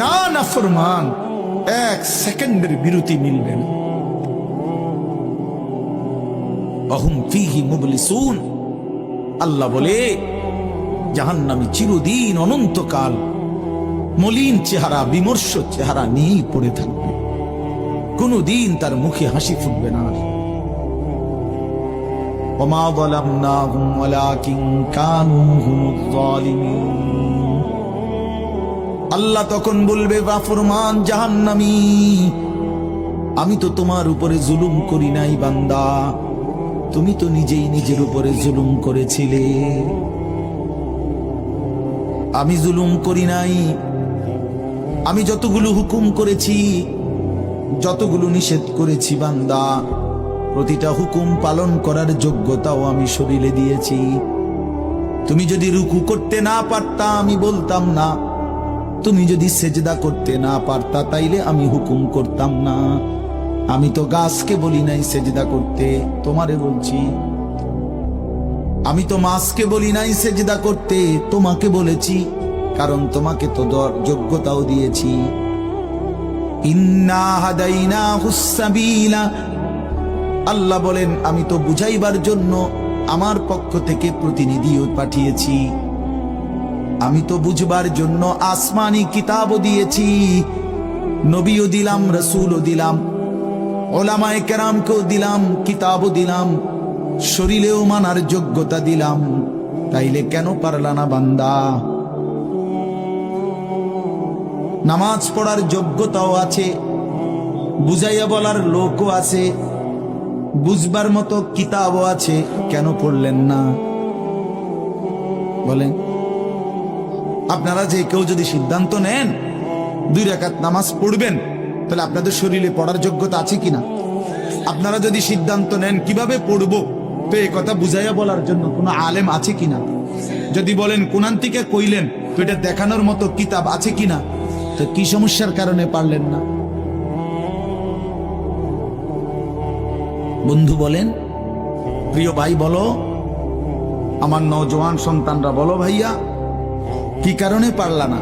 না না ফরমান এক সেকেন্ডের বিরতি মিলবে না অহুম ফিহি মুবলিসুন আল্লাহ বলে জাহান্নামী চিরদিন অনন্তকাল মলিন চেহারা বিমর্ষ চেহারা নিয়েই পড়ে থাকবে কোনদিন তার মুখে হাসি ফুটবে না আর। وما ظلمناهم ولكن كانوا هم الظالمين আল্লাহ তখন বলবে বাফরমান জাহান্নামী, আমি তো তোমার উপরে জুলুম করি নাই বান্দা। তুমি তো নিজেই নিজের উপরে জুলুম করেছিলে। আমি জুলুম করি নাই। আমি যতগুলো হুকুম করেছি, যতগুলো নিষেধ করেছি বান্দা, প্রতিটা হুকুম পালন করার যোগ্যতাও আমি শরীরে দিয়েছি। তুমি যদি রুকু করতে না পারতা, আমি বলতাম না। তুমি যদি সেজদা করতে না পারতা, তাইলে আমি হুকুম করতাম না। আমি তো গাছকে বলি নাই সেজদা করতে, তোমারে বলছি। আমি তো মাছকে বলি নাই সেজদা করতে, তোমাকে বলেছি, কারণ তোমাকে তো দর- যোগ্যতাও দিয়েছি। আল্লাহ বলেন, আমি তো বুঝাইবার জন্য আমার পক্ষ থেকে প্রতিনিধিও পাঠিয়েছি। আমি তো বুঝবার জন্য আসমানি কিতাবও দিয়েছি। নবীও দিলাম, রসুলও দিলাম, ওলামায় কেরামকেও দিলাম, কিতাবও দিলাম, শরীরেও মানার যোগ্যতা দিলাম। তাইলে কেন পারলা না বান্দা? নামাজ পড়ার যোগ্যতাও আছে, বুঝাইয়া বলার লোকও আছে, বুঝবার মতো কিতাবও আছে, কেন পড়লেন না? বলেন আপনারা যে কেউ যদি সিদ্ধান্ত নেন, দুই রেখাত নামাজ পড়বেন, তাহলে আপনাদের শরীরে পড়ার যোগ্যতা আছে কিনা? আপনারা যদি সিদ্ধান্ত নেন কীভাবে পড়ব, তো এই কথা বুঝাইয়া বলার জন্য কোনো আলেম আছে কিনা? যদি বলেন কোনান থেকে কইলেন তো এটা দেখানোর মতো কিতাব আছে কিনা? তো কি সমস্যার কারণে পারলেন না? বন্ধু বলেন, প্রিয় ভাই বলো, আমার নজওয়ান সন্তানরা বলো ভাইয়া কি কারণে পারলা না?